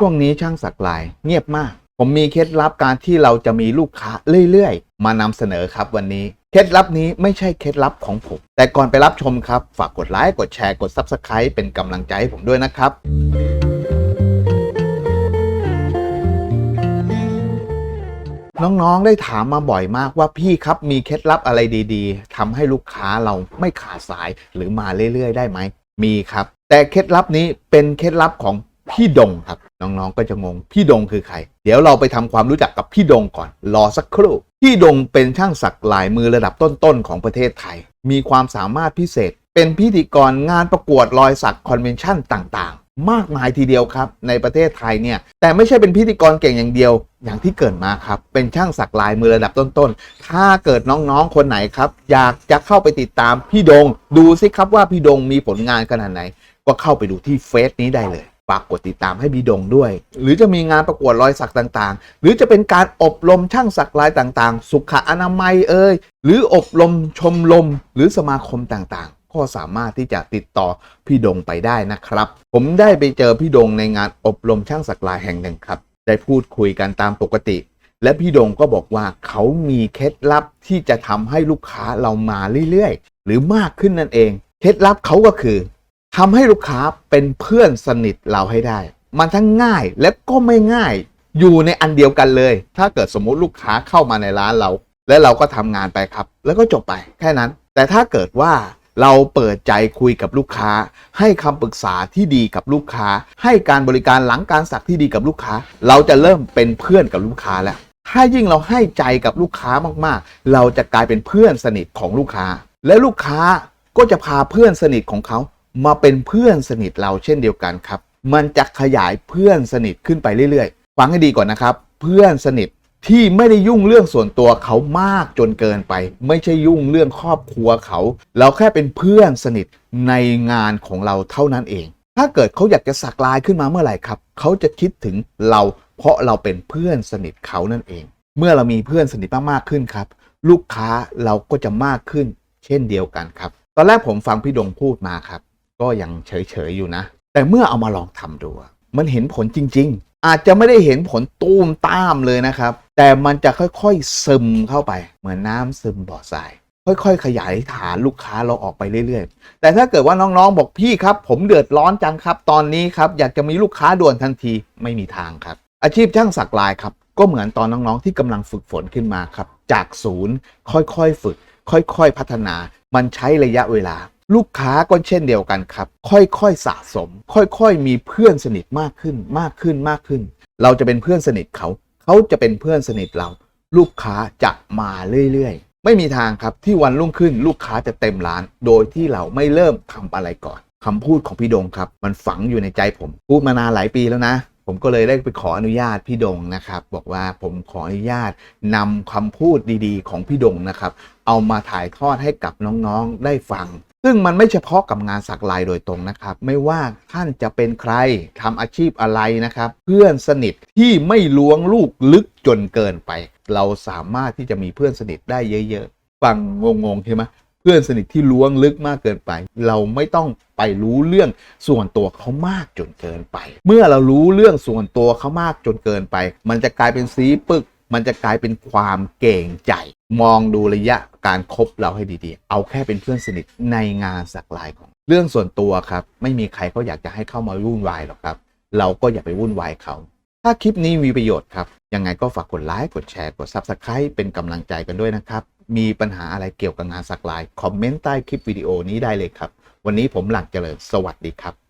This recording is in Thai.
ช่วงนี้ช่างสักลายเงียบมาก ผมมีเคล็ดลับการที่เราจะมีลูกค้าเรื่อยๆ มานำเสนอครับวันนี้ เคล็ดลับนี้ไม่ใช่เคล็ดลับของผม แต่ก่อนไปรับชมครับ ฝากกดไลค์กดแชร์กด Subscribe เป็นกำลังใจให้ผมด้วยนะครับ น้องๆได้ถามมาบ่อยมากว่าพี่ครับมีเคล็ดลับอะไรดีๆทำให้ลูกค้าเราไม่ขาดสายหรือมาเรื่อยๆ ได้ไหมมีครับ แต่เคล็ดลับนี้เป็นเคล็ดลับของ พี่ดงครับ น้องๆก็จะงง พี่ดงคือใคร เดี๋ยวเราไปทำความรู้จักกับพี่ดงก่อน รอสักครู่ พี่ดงเป็นช่างสักลายมือระดับต้นๆของประเทศไทย มีความสามารถพิเศษ เป็นพิธีกรงานประกวดรอยสักคอนเวนชั่นต่างๆ มากมายทีเดียวครับ ในประเทศไทยเนี่ย แต่ไม่ใช่เป็นพิธีกรเก่งอย่างเดียว อย่างที่เกิดมาครับ เป็นช่างสักลายมือระดับต้นๆ ถ้าเกิดน้องๆ คนไหนครับ อยากจะเข้าไปติดตามพี่ดง ดูสิครับว่าพี่ดงมีผลงานขนาดไหน ก็เข้าไปดูที่เฟซนี้ได้เลย ฝากกดติดตามให้พี่ดงด้วย หรือจะมีงานประกวดรอยสักต่างๆ หรือจะเป็นการอบรมช่างสักลายต่างๆ สุขอนามัยเอ่ยหรืออบรมชมรมหรือสมาคมต่างๆ ก็สามารถที่จะติดต่อพี่ดงไปได้นะครับ ผมได้ไปเจอพี่ดงในงานอบรมช่างสักลายแห่งหนึ่งครับ ได้พูดคุยกันตามปกติ และพี่ดงก็บอกว่าเขามีเคล็ดลับที่จะทำให้ลูกค้าเรามาเรื่อยๆ หรือมากขึ้นนั่นเอง เคล็ดลับเขาก็คือ ทำให้ลูกค้าเป็นเพื่อนสนิทเราให้ได้ มันทั้งง่ายและก็ไม่ง่ายอยู่ในอันเดียวกันเลย ถ้าเกิดสมมุติลูกค้าเข้ามาในร้านเรา และเราก็ทำงานไปครับ แล้วก็จบไปแค่นั้น แต่ถ้าเกิดว่าเราเปิดใจคุยกับลูกค้า ให้คำปรึกษาที่ดีกับลูกค้า ให้การบริการหลังการสักที่ดีกับลูกค้า เราจะเริ่มเป็นเพื่อนกับลูกค้าแล้ว ถ้ายิ่งเราให้ใจกับลูกค้ามากๆ เราจะกลายเป็นเพื่อนสนิทของลูกค้า และลูกค้าก็จะพาเพื่อนสนิทของเขา มาเป็นเพื่อนสนิทเราเช่นเดียวกันครับ มันจะขยายเพื่อนสนิทขึ้นไปเรื่อยๆ ฟังให้ดีก่อนนะครับ เพื่อนสนิทที่ไม่ได้ยุ่งเรื่องส่วนตัวเขามากจนเกินไป ไม่ใช่ยุ่งเรื่องครอบครัวเขา เราแค่เป็นเพื่อนสนิทในงานของเราเท่านั้นเอง ถ้าเกิดเขาอยากจะสักลายขึ้นมาเมื่อไหร่ครับ เขาจะคิดถึงเรา เพราะเราเป็นเพื่อนสนิทเขานั่นเอง เมื่อเรามีเพื่อนสนิทมากๆขึ้นครับ ลูกค้าเราก็จะมากขึ้น เช่นเดียวกันครับ ตอนแรกผมฟังพี่ดงพูดมาครับ ก็ยังเฉยๆอยู่นะ แต่เมื่อเอามาลองทำดู มันเห็นผลจริง ๆ อาจจะไม่ได้เห็นผลตูมตามเลยนะครับ แต่มันจะค่อยๆซึมเข้าไป เหมือนน้ำซึมบ่อทราย ค่อยๆ ขยายฐานลูกค้าเราออกไปเรื่อยๆ แต่ถ้าเกิดว่าน้องๆบอกพี่ครับ ผมเดือดร้อนจังครับ ตอนนี้ครับอยากจะมีลูกค้าด่วนทันทีไม่มีทางครับ อาชีพช่างสักลายครับก็เหมือนตอนน้องๆที่กำลังฝึกฝนขึ้นมาครับ จากศูนย์ ค่อยๆฝึก ค่อยๆพัฒนา มันใช้ระยะเวลา ลูกค้าก็เช่นเดียวกันครับ ค่อยๆสะสม ค่อยๆ มีเพื่อนสนิทมากขึ้นมากขึ้นมากขึ้น เราจะเป็นเพื่อนสนิทเขา เขาจะเป็นเพื่อนสนิทเรา ลูกค้าจะมาเรื่อยๆ ไม่มีทางครับที่วันรุ่งขึ้นลูกค้าจะเต็มร้าน โดยที่เราไม่เริ่มทำอะไรก่อนคำพูดของพี่ดงครับ มันฝังอยู่ในใจผม พูดมานานหลายปีแล้วนะ ผมก็เลยได้ไปขออนุญาตพี่ดงนะครับ บอกว่าผมขออนุญาตนำคำพูดดีๆ ของพี่ดงนะครับ เอามาถ่ายทอดให้กับน้องๆได้ฟัง ซึ่งมันไม่เฉพาะกับงานสักลายโดยตรงนะครับ ไม่ว่าท่านจะเป็นใครทำอาชีพอะไรนะครับ เพื่อนสนิทที่ไม่ล้วงลูกลึกจนเกินไป เราสามารถที่จะมีเพื่อนสนิทได้เยอะๆฟังงงๆใช่ไหมเพื่อนสนิทที่ล้วงลึกมากเกินไป เราไม่ต้องไปรู้เรื่องส่วนตัวเขามากจนเกินไป เมื่อเรารู้เรื่องส่วนตัวเขามากจนเกินไป มันจะกลายเป็นสีปึก มันจะกลายเป็นความเก่งใจ มองดูระยะการคบเราให้ดีๆ เอาแค่เป็นเพื่อนสนิทในงานสักลายของ เรื่องส่วนตัวครับ ไม่มีใครก็อยากจะให้เข้ามาวุ่นวายหรอกครับ เราก็อย่าไปวุ่นวายเขา ถ้าคลิปนี้มีประโยชน์ครับ ยังไงก็ฝากกดไลค์กดแชร์กด Subscribe เป็นกำลังใจกันด้วยนะครับ มีปัญหาอะไรเกี่ยวกับงานสักลายคอมเมนต์ใต้คลิปวิดีโอนี้ได้เลยครับ วันนี้ผมหลักเจริญสวัสดีครับ